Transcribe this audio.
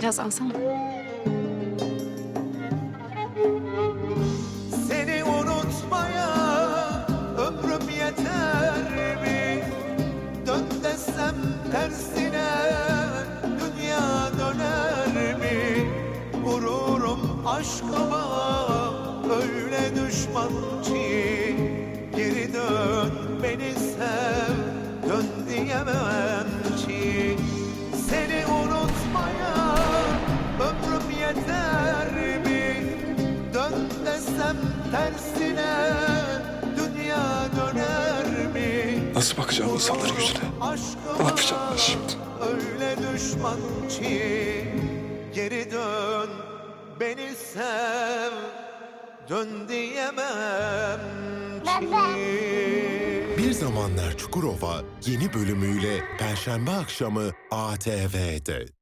Biraz alsana. Seni unutmaya ömrüm yeter mi? Dön desem tersine dünya döner mi? Gururum aşkıma öyle düşman ki Geri dön beni sev desem tersine dünya döner mi? Nasıl bakacağım insanların yüzüne? Ne yapacağım ben şimdi? Öyle düşman ki geri dön beni sev dön diyemem ki. Bir Zamanlar Çukurova yeni bölümüyle Perşembe akşamı ATV'de.